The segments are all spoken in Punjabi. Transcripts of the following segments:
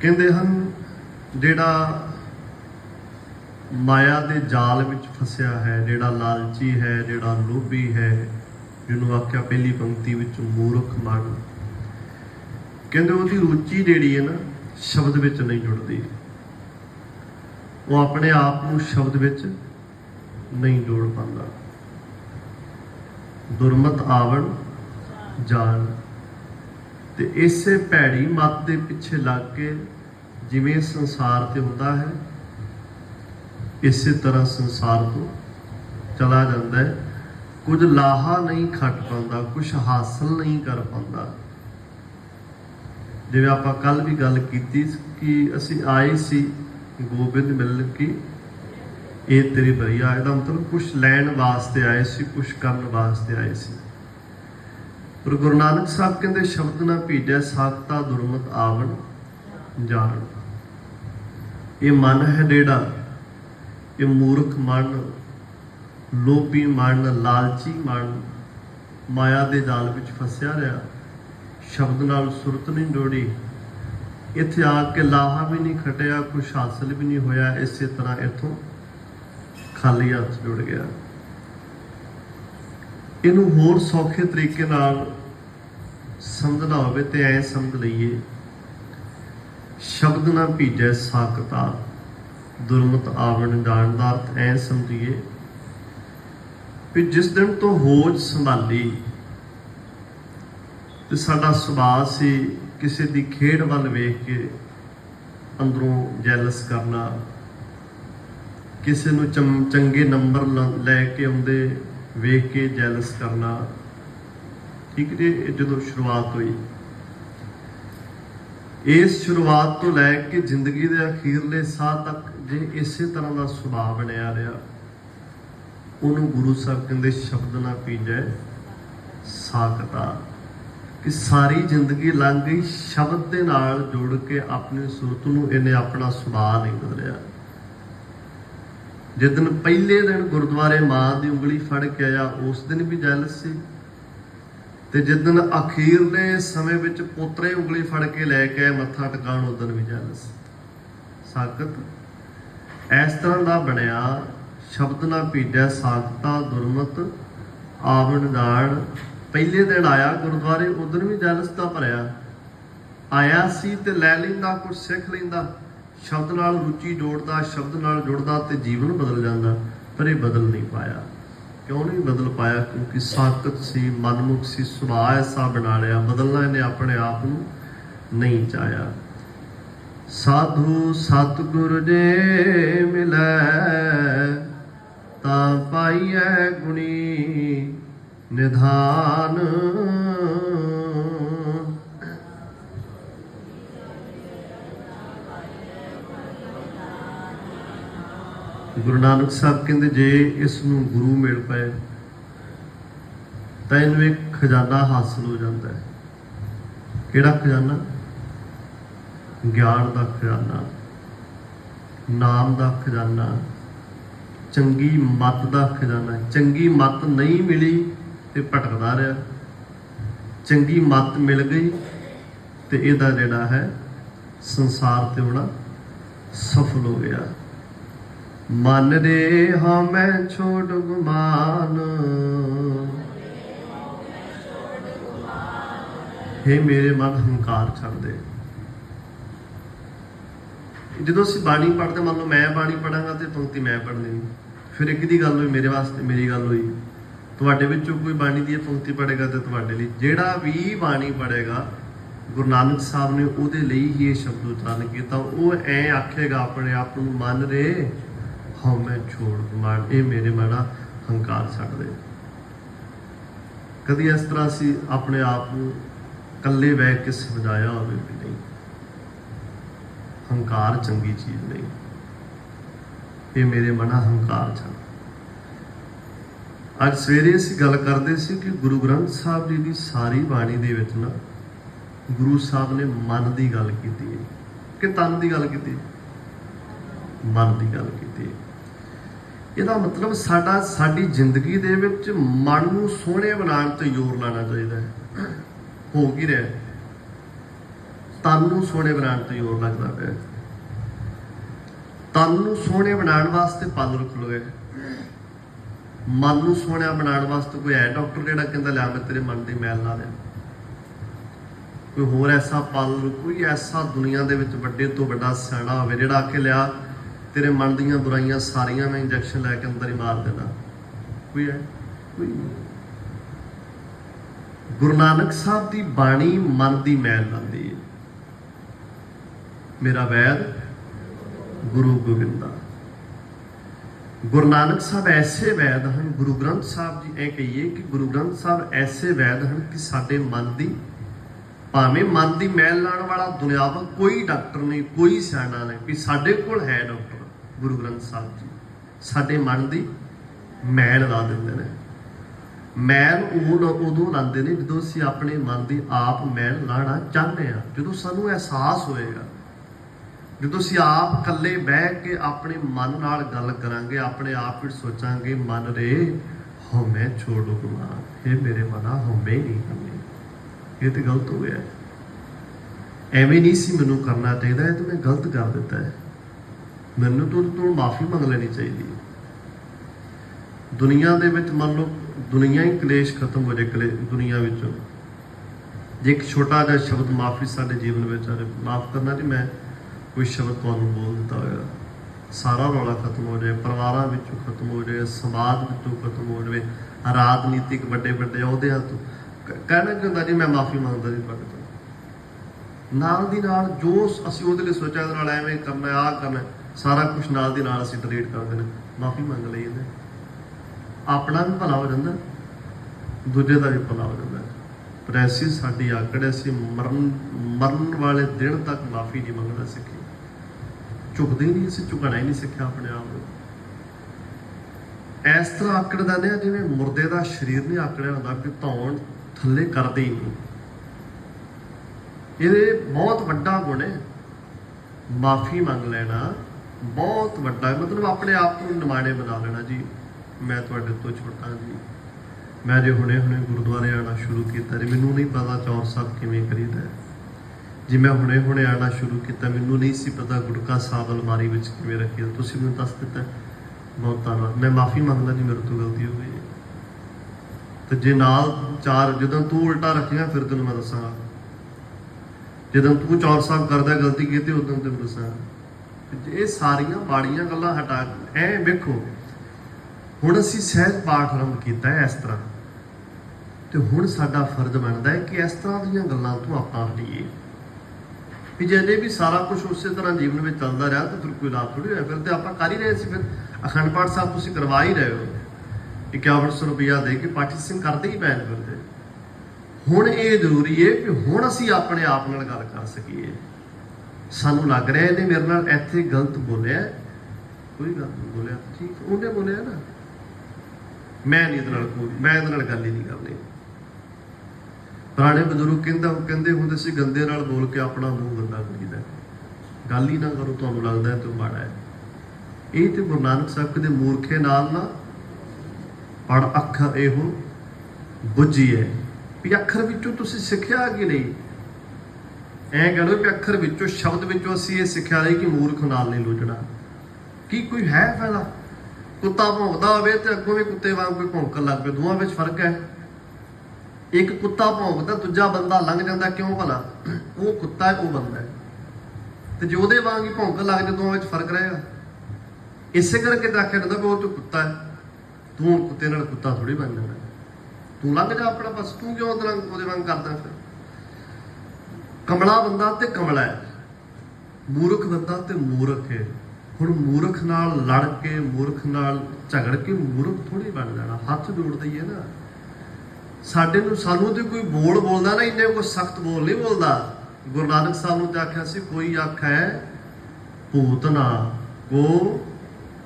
ਕਹਿੰਦੇ ਹਨ, ਜਿਹੜਾ ਮਾਇਆ ਦੇ ਜਾਲ ਵਿੱਚ ਫਸਿਆ ਹੈ, ਜਿਹੜਾ ਲਾਲਚੀ ਹੈ, ਜਿਹੜਾ ਲੋਭੀ ਹੈ, ਜਿਹਨੂੰ ਆਖਿਆ ਪਹਿਲੀ ਪੰਕਤੀ ਵਿੱਚ ਮੂਰਖ ਮਨ ਕਹਿੰਦੇ ਉਹਦੀ ਰੁਚੀ ਜਿਹੜੀ ਹੈ ਨਾ, ਸ਼ਬਦ ਵਿੱਚ ਨਹੀਂ ਜੁੜਦੀ। ਉਹ ਆਪਣੇ ਆਪ ਨੂੰ ਸ਼ਬਦ ਵਿੱਚ ਨਹੀਂ ਜੋੜ ਪਾਉਂਦਾ। ਦੁਰਮਤ ਆਵਣ, ਜਾਣ। ਤੇ ਇਸੇ ਭੈੜੀ ਮੱਤ ਦੇ ਪਿੱਛੇ ਲੱਗ ਕੇ ਜਿਵੇਂ ਸੰਸਾਰ ਤੇ ਹੁੰਦਾ ਹੈ, ਇਸੇ ਤਰ੍ਹਾਂ ਸੰਸਾਰ ਤੋਂ ਚਲਾ ਜਾਂਦਾ ਹੈ। ਕੁਝ ਲਾਹਾ ਨਹੀਂ ਖੱਟ ਪਾਉਂਦਾ, ਕੁਝ ਹਾਸਲ ਨਹੀਂ ਕਰ ਪਾਉਂਦਾ। ਜਿਵੇਂ ਆਪਾਂ ਕੱਲ ਵੀ ਗੱਲ ਕੀਤੀ ਕਿ ਅਸੀਂ ਆਏ ਸੀ ਗੋਬਿੰਦ ਮਿਲ ਕੇ ਇਹ ਤੇਰੀ ਬਰੀਆ ਇਹਦਾ ਮਤਲਬ ਕੁਝ ਲੈਣ ਵਾਸਤੇ ਆਏ ਸੀ, ਕੁਝ ਕਰਨ ਵਾਸਤੇ ਆਏ ਸੀ। ਪਰ ਗੁਰੂ ਨਾਨਕ ਸਾਹਿਬ ਕਹਿੰਦੇ, ਸ਼ਬਦ ਨਾ ਭੀਜੈ ਸਾਖਤਾ ਦੁਰਮਤ ਆਵਣ ਜਾਣ। ਇਹ ਮਨ ਹੈ ਡੇੜਾ, ਇਹ ਮੂਰਖ ਮਨ, ਲੋਭੀ ਮਨ, ਲਾਲਚੀ ਮਨ, ਮਾਇਆ ਦੇ ਜਾਲ ਵਿੱਚ ਫਸਿਆ ਰਿਹਾ। ਸ਼ਬਦ ਨਾਲ ਸੁਰਤ ਨਹੀਂ ਜੋੜੀ। ਇੱਥੇ ਆ ਕੇ ਲਾਹਾ ਵੀ ਨਹੀਂ ਖਟਿਆ, ਕੁਛ ਹਾਸਲ ਵੀ ਨਹੀਂ ਹੋਇਆ, ਇਸੇ ਤਰ੍ਹਾਂ ਇੱਥੋਂ ਖਾਲੀ ਹੱਥ ਜੁੜ ਗਿਆ। ਇਹਨੂੰ ਹੋਰ ਸੌਖੇ ਤਰੀਕੇ ਨਾਲ ਸਮਝਣਾ ਹੋਵੇ ਤੇ ਐ ਸਮਝ ਲਈਏ। ਸ਼ਬਦ ਨਾ ਭੀਜੈ ਸਾਕਤਾ ਦੁਰਮਤ ਆਵਣ ਜਾਣ ਦਾ ਅਰਥ ਐ ਸਮਝੀਏ ਵੀ ਜਿਸ ਦਿਨ ਤੋਂ ਹੋਜ ਸੰਭਾਲੀ ਤੇ ਸਾਡਾ ਸੁਭਾਅ ਸੀ ਕਿਸੇ ਦੀ ਖੇਡ ਵੱਲ ਵੇਖ ਕੇ ਅੰਦਰੋਂ ਜੈਲਸ ਕਰਨਾ, ਕਿਸੇ ਨੂੰ ਚੰ- ਚੰਗੇ ਨੰਬਰ ਲ- ਲੈ ਕੇ ਆਉਂਦੇ ਵੇਖ ਕੇ ਜੈਲਸ ਕਰਨਾ। ਠੀਕ ਜੀ ਜਦੋਂ ਸ਼ੁਰੂਆਤ ਹੋਈ। ਇਸ ਸ਼ੁਰੂਆਤ ਤੋਂ ਲੈ ਕੇ ਜ਼ਿੰਦਗੀ ਦੇ ਅਖੀਰਲੇ ਸਾਹ ਤੱਕ ਜੇ ਇਸੇ ਤਰ੍ਹਾਂ ਦਾ ਸੁਭਾਅ ਬਣਿਆ ਰਿਹਾ, ਉਹਨੂੰ ਗੁਰੂ ਸਾਹਿਬ ਕਹਿੰਦੇ ਸ਼ਬਦ ਨਾ ਪੀਜੈ, ਸਾਖਤਾ। ਕਿ ਸਾਰੀ ਜ਼ਿੰਦਗੀ ਲੰਘ ਗਈ, ਸ਼ਬਦ ਦੇ ਨਾਲ ਜੁੜ ਕੇ ਆਪਣੀ ਸੂਰਤ ਨੂੰ ਇਹਨੇ ਆਪਣਾ ਸੁਭਾਅ ਨਹੀਂ ਬਦਲਿਆ। ਜਿਸ ਦਿਨ ਪਹਿਲੇ ਦਿਨ ਗੁਰਦੁਆਰੇ ਮਾਂ ਦੀ ਉਂਗਲੀ ਫੜ ਕੇ ਆਇਆ, ਉਸ ਦਿਨ ਵੀ ਜੈਲਸ ਸੀ। ਤੇ ਜਿਸ ਦਿਨ ਅਖੀਰਲੇ ਸਮੇਂ ਵਿੱਚ ਪੋਤਰੇ ਉਂਗਲੀ ਫੜ ਕੇ ਲੈ ਕੇ ਆਏ, ਮੱਥਾ ਟਿਕਾਣ ਉਦੋਂ ਵੀ ਜੈਲਸ ਸਾਖਤ। ਇਸ ਤਰ੍ਹਾਂ ਦਾ ਬਣਿਆ ਸ਼ਬਦ ਨਾ ਭੀਜੈ, ਸਾਖਤਾ ਦੁਰਮਤ ਆਵਣ ਜਾਣ। ਪਹਿਲੇ ਦਿਨ ਆਇਆ ਗੁਰਦੁਆਰੇ ਉਦੋਂ ਵੀ ਜੈਲਸ ਦਾ ਭਰਿਆ। ਆਇਆ ਸੀ ਤੇ ਲੈ ਲੈਂਦਾ ਕੁਝ ਸਿੱਖ ਲੈਂਦਾ। ਸ਼ਬਦ ਨਾਲ ਰੁਚੀ ਜੋੜਦਾ, ਸ਼ਬਦ ਨਾਲ ਜੁੜਦਾ ਤੇ ਜੀਵਨ ਬਦਲ ਜਾਂਦਾ, ਪਰ ਇਹ ਬਦਲ ਨਹੀਂ ਪਾਇਆ। ਕਿਉਂ ਨਹੀਂ ਬਦਲ ਪਾਇਆ? ਕਿਉਂਕਿ ਸਾਖਤ ਸੀ, ਮਨਮੁਖ ਸੀ, ਸੁਭਾਅ ਐਸਾ ਬਣਾ ਲਿਆ, ਬਦਲਣਾ ਇਹਨੇ ਆਪਣੇ ਆਪ ਨੂੰ ਨਹੀਂ ਚਾਹਿਆ। ਸਾਧੂ ਸਤਿਗੁਰ ਜੇ ਮਿਲੈ, ਤਾਂ ਪਾਈਐ ਗੁਣੀ ਨਿਧਾਨ। ਗੁਰੂ ਨਾਨਕ ਸਾਹਿਬ ਕਹਿੰਦੇ, ਜੇ ਇਸ ਨੂੰ ਗੁਰੂ ਮਿਲ ਪਏ, ਤਾਂ ਇਹਨੂੰ ਇੱਕ ਖਜ਼ਾਨਾ ਹਾਸਲ ਹੋ ਜਾਂਦਾ ਹੈ। ਕਿਹੜਾ ਖਜ਼ਾਨਾ? ਗਿਆਨ ਦਾ ਖਜ਼ਾਨਾ, ਨਾਮ ਦਾ ਖਜ਼ਾਨਾ, ਚੰਗੀ ਮੱਤ ਦਾ ਖਜ਼ਾਨਾ। ਚੰਗੀ ਮੱਤ ਨਹੀਂ ਮਿਲੀ ਤੇ ਭਟਕਦਾ ਰਿਹਾ। ਚੰਗੀ ਮੱਤ ਮਿਲ ਗਈ ਤੇ ਇਹਦਾ ਜਿਹੜਾ ਹੈ, ਸੰਸਾਰ ਤੇ ਹੋਣਾ ਸਫਲ ਹੋ ਗਿਆ। ਮਨ ਰੇ ਹਮੈ ਛੋੜ ਗੁਮਾਨ। ਹੇ ਮੇਰੇ ਮਨ ਹੰਕਾਰ ਛੱਡ ਦੇ ਜਦੋਂ ਅਸੀਂ ਬਾਣੀ ਪੜ੍ਹਦੇ, ਮੰਨ ਲਓ ਮੈਂ ਬਾਣੀ ਪੜਾਂਗਾ ਤੇ ਪੰਕਤੀ ਮੈਂ ਪੜ੍ਹਨੀ। ਫਿਰ ਇੱਕ ਦੀ ਗੱਲ ਹੋਈ, ਮੇਰੇ ਵਾਸਤੇ ਮੇਰੀ ਗੱਲ ਹੋਈ। ਤੁਹਾਡੇ ਵਿੱਚੋਂ ਕੋਈ ਬਾਣੀ ਦੀ ਇਹ ਪੰਕਤੀ ਪੜ੍ਹੇਗਾ ਤੇ ਤੁਹਾਡੇ ਲਈ। ਜਿਹੜਾ ਵੀ ਬਾਣੀ ਪੜ੍ਹੇਗਾ, ਗੁਰੂ ਨਾਨਕ ਸਾਹਿਬ ਨੇ ਉਹਦੇ ਲਈ ਹੀ ਇਹ ਸ਼ਬਦ ਉਚਾਰਨ ਕੀਤਾ। ਉਹ ਐ ਆਖੇਗਾ ਆਪਣੇ ਆਪ ਨੂੰ, ਮੰਨ ਰੇ ਹਉ ਮੈਂ ਛੋੜ ਮਾਰ, ਇਹ ਮੇਰੇ ਮਨਾ ਹੰਕਾਰ ਛੱਡ ਦੇ ਕਦੀ ਇਸ ਤਰ੍ਹਾਂ ਅਸੀਂ ਆਪਣੇ ਆਪ ਨੂੰ ਇਕੱਲੇ ਬੈਠ ਕੇ ਸਮਝਾਇਆ ਹੋਵੇ ਵੀ ਨਹੀਂ। ਹੰਕਾਰ ਚੰਗੀ ਚੀਜ਼ ਨਹੀਂ। ਇਹ ਮੇਰੇ ਮਨਾ ਹੰਕਾਰ ਛੱਡ ਅੱਜ ਸਵੇਰੇ ਅਸੀਂ ਗੱਲ ਕਰਦੇ ਸੀ ਕਿ ਗੁਰੂ ਗ੍ਰੰਥ ਸਾਹਿਬ ਜੀ ਦੀ ਸਾਰੀ ਬਾਣੀ ਦੇ ਵਿੱਚ ਨਾ ਗੁਰੂ ਸਾਹਿਬ ਨੇ ਮਨ ਦੀ ਗੱਲ ਕੀਤੀ ਹੈ। ਕਿ ਤਨ ਦੀ ਗੱਲ ਕੀਤੀ ਹੈ? ਮਨ ਦੀ ਗੱਲ ਕੀਤੀ ਹੈ। ਇਹਦਾ ਮਤਲਬ ਸਾਡਾ, ਸਾਡੀ ਜ਼ਿੰਦਗੀ ਦੇ ਵਿੱਚ ਮਨ ਨੂੰ ਸੋਹਣੇ ਬਣਾਉਣ ਤੇ ਜ਼ੋਰ ਲਾਣਾ ਚਾਹੀਦਾ ਹੈ। ਹੋ ਕੀ ਰਿਹਾ ਤਨ ਨੂੰ ਸੋਹਣੇ ਬਣਾਉਣ ਤੇ ਜ਼ੋਰ ਲੱਗਦਾ ਪਿਆ ਤਨ ਨੂੰ ਸੋਹਣੇ ਬਣਾਉਣ ਵਾਸਤੇ ਪਲ ਰੁਕ ਲਵੇ ਮਨ ਨੂੰ ਸੋਹਣਾ ਬਣਾਉਣ ਵਾਸਤੇ ਕੋਈ ਹੈ ਡਾਕਟਰ ਜਿਹੜਾ ਕਹਿੰਦਾ ਲਿਆ ਮੈਂ ਤੇਰੇ ਮਨ ਦੀ ਮੈਲ ਲਾ ਦੇ ਕੋਈ ਹੋਰ ਐਸਾ ਪਲ, ਕੋਈ ਐਸਾ ਦੁਨੀਆ ਦੇ ਵਿੱਚ ਵੱਡੇ ਤੋਂ ਵੱਡਾ ਸਿਆਣਾ ਹੋਵੇ ਜਿਹੜਾ ਆ ਕੇ ਲਿਆ ਤੇਰੇ ਮਨ ਦੀਆਂ ਬੁਰਾਈਆਂ ਸਾਰੀਆਂ ਮੈਂ ਇੰਜੈਕਸ਼ਨ ਲੈ ਕੇ ਅੰਦਰ ਹੀ ਮਾਰ ਦੇਣਾ ਕੋਈ ਹੈ? ਕੋਈ ਗੁਰੂ ਨਾਨਕ ਸਾਹਿਬ ਦੀ ਬਾਣੀ ਮਨ ਦੀ ਮੈਲ ਲਾਉਂਦੀ ਹੈ। ਮੇਰਾ ਵੈਦ ਗੁਰੂ ਗੋਬਿੰਦਾ ਗੁਰੂ ਨਾਨਕ ਸਾਹਿਬ ਐਸੇ ਵੈਦ ਹਨ, ਗੁਰੂ ਗ੍ਰੰਥ ਸਾਹਿਬ ਜੀ ਇਹ ਕਹੀਏ ਕਿ ਗੁਰੂ ਗ੍ਰੰਥ ਸਾਹਿਬ ਐਸੇ ਵੈਦ ਹਨ ਕਿ ਸਾਡੇ ਮਨ ਦੀ, ਭਾਵੇਂ ਮਨ ਦੀ ਮੈਲ ਲਾਉਣ ਵਾਲਾ ਦੁਨਿਆਵਾ ਕੋਈ ਡਾਕਟਰ ਨਹੀਂ, ਕੋਈ ਸਿਆਣਾ ਨਹੀਂ, ਵੀ ਸਾਡੇ ਕੋਲ ਹੈ ਡਾਕਟਰ। ਗੁਰੂ ਗ੍ਰੰਥ ਸਾਹਿਬ ਜੀ। ਸਾਡੇ ਮਨ ਦੀ ਮੈਲ ਲਾ ਦਿੰਦੇ ਨੇ। ਮੈਲ ਉਹ ਉਦੋਂ ਲਾਉਂਦੇ ਨੇ ਜਦੋਂ ਅਸੀਂ ਆਪਣੇ ਮਨ ਦੀ ਆਪ ਮੈਲ ਲਾਣਾ ਚਾਹੁੰਦੇ ਆ ਜਦੋਂ ਸਾਨੂੰ ਅਹਿਸਾਸ ਹੋਏਗਾ, ਜਦੋਂ ਅਸੀਂ ਆਪ ਇਕੱਲੇ ਬਹਿ ਕੇ ਆਪਣੇ ਮਨ ਨਾਲ ਗੱਲ ਕਰਾਂਗੇ, ਆਪਣੇ ਆਪ ਵਿੱਚ ਸੋਚਾਂਗੇ, ਮਨ ਰੇ ਹਉਮੈ ਛੋੜੋ ਗੁਮਾ ਇਹ ਮੇਰੇ ਮਨਾ ਹਉਮੈ ਨਹੀਂ ਕਰਨੀ। ਇਹ ਤੇ ਗਲਤ ਹੋ ਗਿਆ। ਐਵੇਂ ਨਹੀਂ ਸੀ ਮੈਨੂੰ ਕਰਨਾ ਚਾਹੀਦਾ, ਇਹ ਤਾਂ ਮੈਂ ਗਲਤ ਕਰ ਦਿੱਤਾ ਹੈ। ਮੈਨੂੰ ਤੋਂ ਤੋਂ ਮਾਫੀ ਮੰਗ ਲੈਣੀ ਚਾਹੀਦੀ ਹੈ। ਦੁਨੀਆ ਦੇ ਵਿੱਚ ਮੰਨ ਲਓ, ਦੁਨੀਆ ਹੀ ਕਲੇਸ਼ ਖਤਮ ਹੋ ਜਾਏ ਕਲੇ, ਦੁਨੀਆ ਵਿੱਚੋਂ। ਜੇ ਇੱਕ ਛੋਟਾ ਜਿਹਾ ਸ਼ਬਦ ਮਾਫੀ ਸਾਡੇ ਜੀਵਨ ਵਿੱਚ ਆਵੇ ਮਾਫ ਕਰਨਾ ਜੀ, ਮੈਂ ਕੋਈ ਸ਼ਬਦ ਤੁਹਾਨੂੰ ਬੋਲ ਦਿੱਤਾ ਹੋਇਆ। ਸਾਰਾ ਰੌਲਾ ਖਤਮ ਹੋ ਜਾਏ, ਪਰਿਵਾਰਾਂ ਵਿੱਚੋਂ ਖਤਮ ਹੋ ਜਾਏ, ਸਮਾਜ ਵਿੱਚੋਂ ਖਤਮ ਹੋ ਜਾਵੇ, ਰਾਜਨੀਤਿਕ ਵੱਡੇ ਵੱਡੇ ਅਹੁਦਿਆਂ ਤੋਂ। ਕਹਿਣਾ ਚਾਹੁੰਦਾ ਜੀ, ਮੈਂ ਮਾਫੀ ਮੰਗਦਾ ਜੀ ਤੁਹਾਡੇ ਤੋਂ। ਨਾਲ ਦੀ ਨਾਲ ਜੋ ਅਸੀਂ ਉਹਦੇ ਲਈ ਸੋਚਿਆ, ਉਹਦੇ ਨਾਲ ਐਵੇਂ ਕਰਨਾ ਆਹ ਕਰਨਾ ਸਾਰਾ ਕੁਝ ਨਾਲ ਦੀ ਨਾਲ ਅਸੀਂ ਡਿਲੀਟ ਕਰ ਦਿੰਦੇ ਮਾਫੀ ਮੰਗ ਲਈ ਇਹਨੇ। ਆਪਣਾ ਵੀ ਭਲਾ ਹੋ ਜਾਂਦਾ, ਦੂਜੇ ਦਾ ਵੀ ਭਲਾ ਹੋ ਜਾਂਦਾ। ਪਰ ਐਸੀ ਸਾਡੀ ਆਕੜ ਅਸੀਂ ਮਰਨ ਮਰਨ ਵਾਲੇ ਦਿਨ ਤੱਕ ਮਾਫੀ ਨਹੀਂ ਮੰਗਣਾ ਸਿੱਖੀ। ਝੁਕਦੇ ਨਹੀਂ, ਅਸੀਂ ਝੁਕਣਾ ਹੀ ਨਹੀਂ ਸਿੱਖਿਆ ਆਪਣੇ ਆਪ ਨੂੰ। ਇਸ ਤਰ੍ਹਾਂ ਆਕੜ ਦਿੰਦੇ ਨੇ ਜਿਵੇਂ ਮੁਰਦੇ ਦਾ ਸਰੀਰ ਨਹੀਂ ਆਕੜਿਆ ਹੁੰਦਾ ਕਿ ਧੌਣ ਥੱਲੇ ਕਰਦੇ ਹੀ ਨਹੀਂ ਇਹ ਬਹੁਤ ਵੱਡਾ ਗੁਣ ਹੈ, ਮਾਫੀ ਮੰਗ ਲੈਣਾ। ਬਹੁਤ ਵੱਡਾ ਮਤਲਬ ਆਪਣੇ ਆਪ ਨੂੰ ਨਿਮਾਣੇ ਬਣਾ ਲੈਣਾ ਜੀ। ਮੈਂ ਤੁਹਾਡੇ ਤੋਂ ਛੋਟਾ ਜੀ। ਮੈਂ ਜੇ ਹੁਣੇ ਹੁਣੇ ਗੁਰਦੁਆਰੇ ਆਣਾ ਸ਼ੁਰੂ ਕੀਤਾ ਜੀ, ਮੈਨੂੰ ਨਹੀਂ ਪਤਾ ਚੌਰ ਸਾਹਿਬ ਕਿਵੇਂ ਕਰੀਦਾ ਜੀ ਮੈਂ ਹੁਣੇ ਹੁਣੇ ਆਣਾ ਸ਼ੁਰੂ ਕੀਤਾ, ਮੈਨੂੰ ਨਹੀਂ ਸੀ ਪਤਾ ਗੁਟਕਾ ਸਾਹਿਬ ਅਲਮਾਰੀ ਵਿੱਚ ਕਿਵੇਂ ਰੱਖੀਦਾ ਤੁਸੀਂ ਮੈਨੂੰ ਦੱਸ ਦਿੱਤਾ ਬਹੁਤ ਧੰਨਵਾਦ। ਮੈਂ ਮਾਫੀ ਮੰਗਦਾ ਜੀ, ਮੇਰੇ ਤੋਂ ਗਲਤੀ ਹੋ ਗਈ ਤੇ ਜੇ ਨਾਲ ਚਾਰ, ਜਦੋਂ ਤੂੰ ਉਲਟਾ ਰੱਖੇਗਾ, ਫਿਰ ਤੈਨੂੰ ਮੈਂ ਦੱਸਾਂਗਾ। ਜਦੋਂ ਤੂੰ ਚੌਰ ਸਾਹਿਬ ਕਰਦਾ, ਗਲਤੀ ਕੀਤੀ, ਉਦੋਂ ਤੈਨੂੰ ਦੱਸਾਂਗਾ। ਇਹ ਸਾਰੀਆਂ ਬਾੜੀਆਂ ਗੱਲਾਂ ਹਟਾ ਐ ਵੇਖੋ। ਹੁਣ ਅਸੀਂ ਸਹਿਜ ਪਾਠ ਆਰੰਭ ਕੀਤਾ ਹੈ ਇਸ ਤਰ੍ਹਾਂ। ਤੇ ਹੁਣ ਸਾਡਾ ਫਰਜ਼ ਬਣਦਾ ਹੈ ਕਿ ਇਸ ਤਰ੍ਹਾਂ ਦੀਆਂ ਗੱਲਾਂ ਤੋਂ ਆਪਾਂ ਹਟੀਏ। ਵੀ ਜੇ ਵੀ ਸਾਰਾ ਕੁਝ ਉਸੇ ਤਰ੍ਹਾਂ ਜੀਵਨ ਵਿੱਚ ਚੱਲਦਾ ਰਿਹਾ ਤਾਂ ਫਿਰ ਕੋਈ ਲਾਭ ਥੋੜੀ ਹੋਇਆ। ਫਿਰ ਤੇ ਆਪਾਂ ਕਰ ਹੀ ਰਹੇ ਸੀ। ਫਿਰ ਅਖੰਡ ਪਾਠ ਸਾਹਿਬ ਤੁਸੀਂ ਕਰਵਾ ਹੀ ਰਹੇ ਹੋ। 5100 ਰੁਪਇਆ ਦੇ ਕੇ ਪਾਠੀ ਸਿੰਘ ਕਰਦੇ ਹੀ ਪੈਣ ਫਿਰਦੇ। ਹੁਣ ਇਹ ਜ਼ਰੂਰੀ ਹੈ ਕਿ ਹੁਣ ਅਸੀਂ ਆਪਣੇ ਆਪ ਨਾਲ ਗੱਲ ਕਰ ਸਕੀਏ। ਸਾਨੂੰ ਲੱਗ ਰਿਹਾ ਇਹਨੇ ਮੇਰੇ ਨਾਲ ਇੱਥੇ ਗਲਤ ਬੋਲਿਆ। ਕੋਈ ਗੱਲ ਨਹੀਂ, ਬੋਲਿਆ ਠੀਕ ਉਹਨੇ ਬੋਲਿਆ ਨਾ। ਮੈਂ ਨਹੀਂ ਇਹਦੇ ਨਾਲ ਕੋਈ ਮੈਂ ਇਹਦੇ ਨਾਲ ਗੱਲ ਹੀ ਨਹੀਂ ਕਰਨੀ। ਪੁਰਾਣੇ ਬਜ਼ੁਰਗ ਕਹਿੰਦਾ ਕਹਿੰਦੇ ਹੁੰਦੇ ਸੀ, ਗੰਦੇ ਨਾਲ ਬੋਲ ਕੇ ਆਪਣਾ ਮੂੰਹ ਗੰਦਾ ਕਰੀਦਾ ਗੱਲ ਹੀ ਨਾ ਕਰੋ, ਤੁਹਾਨੂੰ ਲੱਗਦਾ ਹੈ ਤੇ ਮਾੜਾ ਹੈ। ਇਹ ਤੇ ਗੁਰੂ ਨਾਨਕ ਸਾਹਿਬ ਦੇ ਮੂਰਖੇ ਨਾਲ ਨਾ ਪੜ ਅੱਖਰ ਇਹੋ ਬੁੱਝੀ ਹੈ। ਵੀ ਅੱਖਰ ਵਿੱਚੋਂ ਤੁਸੀਂ ਸਿੱਖਿਆ ਕਿ ਨਹੀਂ? ਐ ਕਹੋ ਕਿ ਅੱਖਰ ਵਿੱਚੋਂ, ਸ਼ਬਦ ਵਿੱਚੋਂ ਅਸੀਂ ਇਹ ਸਿੱਖਿਆ ਲਈ ਕਿ ਮੂਰਖ ਨਾਲ ਨਹੀਂ ਲੋਚਣਾ। ਕੀ ਕੋਈ ਹੈ ਫਾਇਦਾ? ਕੁੱਤਾ ਭੌਂਕਦਾ ਹੋਵੇ ਤੇ ਅੱਗੋਂ ਵੀ ਕੁੱਤੇ ਵਾਂਗ ਕੋਈ ਭੌਂਕਣ ਲੱਗ ਪਏ, ਦੋਵਾਂ ਵਿੱਚ ਫ਼ਰਕ ਹੈ। ਇੱਕ ਕੁੱਤਾ ਭੌਂਕਦਾ, ਦੂਜਾ ਬੰਦਾ ਲੰਘ ਜਾਂਦਾ, ਕਿਉਂ ਭਲਾ? ਉਹ ਕੁੱਤਾ ਹੈ, ਉਹ ਬੰਦਾ ਹੈ। ਤੇ ਜੇ ਉਹਦੇ ਵਾਂਗ ਹੀ ਭੌਂਕਣ ਲੱਗ ਜਾਏ, ਦੋਵਾਂ ਵਿੱਚ ਫ਼ਰਕ ਰਹੇਗਾ। ਇਸੇ ਕਰਕੇ ਤਾਂ ਆਖਿਆ ਜਾਂਦਾ ਵੀ ਉਹ ਤੇ ਕੁੱਤਾ ਹੈ। ਤੂੰ ਕੁੱਤੇ ਨਾਲ ਕੁੱਤਾ ਥੋੜੀ ਬਣ ਜਾਣਾ। ਤੂੰ ਲੰਘ ਜਾ ਆਪਣਾ ਬਸ, ਤੂੰ ਕਿਉਂ ਉਹਦੇ ਉਹਦੇ ਵਾਂਗ ਕਰਦਾ ਫਿਰ? ਕਮਲਾ ਬੰਦਾ ਤੇ ਕਮਲਾ ਹੈ। ਮੂਰਖ ਬੰਦਾ ਤੇ ਮੂਰਖ ਹੈ। ਹੁਣ ਮੂਰਖ ਨਾਲ ਲੜ ਕੇ, ਮੂਰਖ ਨਾਲ ਝਗੜ ਕੇ ਮੂਰਖ ਥੋੜੀ ਬਣ ਜਾਣਾ। ਹੱਥ ਜੋੜਦਾ ਹੀ ਹੈ ਨਾ। ਸਾਡੇ ਨੂੰ ਸਾਨੂੰ ਤੇ ਕੋਈ ਬੋਲ ਬੋਲਦਾ ਨਾ, ਇੰਨੇ ਕੋਈ ਸਖਤ ਬੋਲ ਨਹੀਂ ਬੋਲਦਾ। ਗੁਰੂ ਨਾਨਕ ਸਾਹਿਬ ਨੂੰ ਤੇ ਆਖਿਆ ਸੀ, ਕੋਈ ਆਖੈ, ਭੂਤ ਨਾ ਕੋ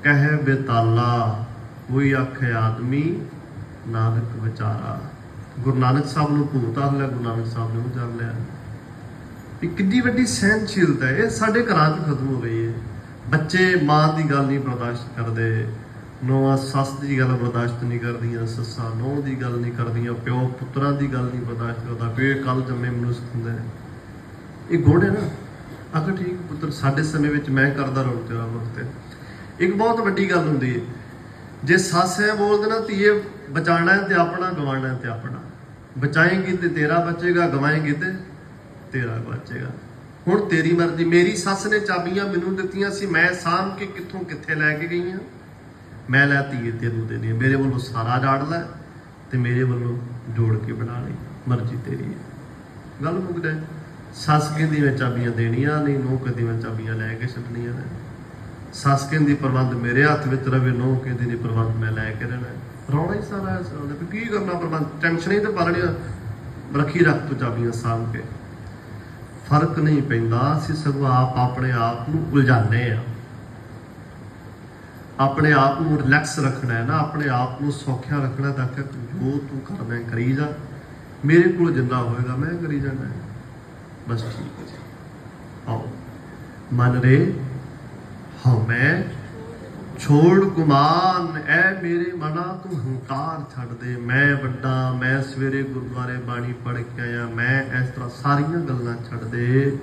ਕਹਿ ਬੇਤਾਲਾ। ਕੋਈ ਆਖੇ ਆਦਮੀ ਨਾਨਕ ਵਿਚਾਰਾ। ਗੁਰੂ ਨਾਨਕ ਸਾਹਿਬ ਨੂੰ ਭੂਤ ਆਖ ਲਿਆ, ਗੁਰੂ ਨਾਨਕ ਸਾਹਿਬ ਨੇ ਉਹ ਜਾਣ ਲਿਆ। ਵੀ ਕਿੰਨੀ ਵੱਡੀ ਸਹਿਨਸ਼ੀਲਤਾ ਹੈ। ਇਹ ਸਾਡੇ ਘਰਾਂ 'ਚ ਖਤਮ ਹੋ ਗਈ ਹੈ। ਬੱਚੇ ਮਾਂ ਦੀ ਗੱਲ ਨਹੀਂ ਬਰਦਾਸ਼ਤ ਕਰਦੇ। ਨੋਆ ਸੱਸ ਦੀ ਗੱਲ ਬਰਦਾਸ਼ਤ ਨਹੀਂ ਕਰਦੀਆਂ, ਸੱਸਾਂ ਨੌ ਦੀ ਗੱਲ ਨਹੀਂ ਕਰਦੀਆਂ, ਪਿਓ ਪੁੱਤਰਾਂ ਦੀ ਗੱਲ ਨਹੀਂ ਬਰਦਾਸ਼ਤ ਕਰਦਾ। ਪਿਓ ਕੱਲ ਜੰਮੇ ਮਨੁੱਖ ਹੁੰਦਾ ਨੇ। ਇਹ ਗੁਣ ਹੈ ਨਾ? ਅਗਰ ਠੀਕ ਪੁੱਤਰ, ਸਾਡੇ ਸਮੇਂ ਵਿੱਚ ਮੈਂ ਕਰਦਾ ਰਹੂੰ ਤੇਰਾ ਵਕਤ ਇੱਕ ਬਹੁਤ ਵੱਡੀ ਗੱਲ ਹੁੰਦੀ ਹੈ। ਜੇ ਸੱਸ ਹੈ ਬੋਲਦੇ ਨਾ, ਧੀਏ ਬਚਾਣਾ ਹੈ ਤੇ ਆਪਣਾ ਗਵਾਣਾ ਹੈ ਤੇ ਆਪਣਾ। ਬਚਾਏਂਗੀ ਤੇ ਤੇਰਾ ਬਚੇਗਾ, ਗਵਾਏਂਗੀ ਤੇ ਤੇਰਾ ਬਚੇਗਾ। ਹੁਣ ਤੇਰੀ ਮਰਜ਼ੀ, ਮੇਰੀ ਸੱਸ ਨੇ ਚਾਬੀਆਂ ਮੈਨੂੰ ਦਿੱਤੀਆਂ ਸੀ, ਮੈਂ ਸਾਂਭ ਕੇ ਕਿੱਥੋਂ ਕਿੱਥੇ ਲੈ ਕੇ ਗਈ ਹਾਂ ਮੈਂ ਲੈ ਧੀਏ ਤੈਨੂੰ ਦੇਣੀ ਮੇਰੇ ਵੱਲੋਂ ਸਾਰਾ ਜਾੜ ਲੈ ਤੇ ਮੇਰੇ ਵੱਲੋਂ ਜੋੜ ਕੇ ਬਣਾ ਲਈ, ਮਰਜ਼ੀ ਤੇਰੀ ਹੈ। ਗੱਲ ਮੁੱਕ ਜਾਏ। ਸੱਸ ਕਹਿੰਦੀ ਮੈਂ ਚਾਬੀਆਂ ਦੇਣੀਆਂ ਨਹੀਂ ਨੋ ਕਹਿੰਦੀ ਮੈਂ ਚਾਬੀਆਂ ਲੈ ਕੇ ਛੱਡਣੀਆਂ ਨੇ। ਸੱਸ ਕਹਿੰਦੀ ਪ੍ਰਬੰਧ ਮੇਰੇ ਹੱਥ ਵਿੱਚ ਰਵੇ ਨੋ ਕਹਿੰਦੀ ਨਹੀਂ ਪ੍ਰਬੰਧ ਮੈਂ ਲੈ ਕੇ ਰਹਿਣਾ। ਰੌਣਾ ਹੀ ਸਾਰਾ ਇਸ ਤੇ ਕੀ ਕਰਨਾ ਪ੍ਰਬੰਧ? ਟੈਨਸ਼ਨ ਹੀ ਤੇ ਪਾਲਣੀ ਰੱਖੀ ਰੱਖ ਤੂੰ ਚਾਬੀਆਂ ਸਾਂਭ ਕੇ। ਫ਼ਰਕ ਨਹੀਂ ਪੈਂਦਾ, ਅਸੀਂ ਸਗੋਂ ਆਪ ਆਪਣੇ ਆਪ ਨੂੰ ਉਲਝਾਉਂਦੇ ਆ ਆਪਣੇ ਆਪ ਨੂੰ ਰਿਲੈਕਸ ਰੱਖਣਾ ਹੈ ਨਾ, ਆਪਣੇ ਆਪ ਨੂੰ ਸੌਖਿਆ ਰੱਖਣਾ ਤਾਂ ਕਿ ਜੋ ਤੂੰ ਕਰਨਾ ਹੈ ਕਰੀ ਜਾ। ਮੇਰੇ ਕੋਲ ਜਿੰਨਾ ਹੋਏਗਾ, ਮੈਂ ਕਰੀ ਜਾਣਾ ਹੈ। ਬਸ ਠੀਕ ਹੈ ਜੀ। ਆਓ। ਮਨ ਰੇ, ਹਉ ਮੈਂ ਛੋੜ ਗੁਮਾਨ ਐ ਮੇਰੇ ਮਨਾ ਤੂੰ ਹੰਕਾਰ ਛੱਡ ਦੇ। ਮੈਂ ਵੱਡਾ, ਮੈਂ ਸਵੇਰੇ ਗੁਰਦੁਆਰੇ ਬਾਣੀ ਪੜ੍ਹ ਕੇ ਆਇਆ। ਮੈਂ ਇਸ ਤਰ੍ਹਾਂ ਸਾਰੀਆਂ ਗੱਲਾਂ ਛੱਡ ਦੇ।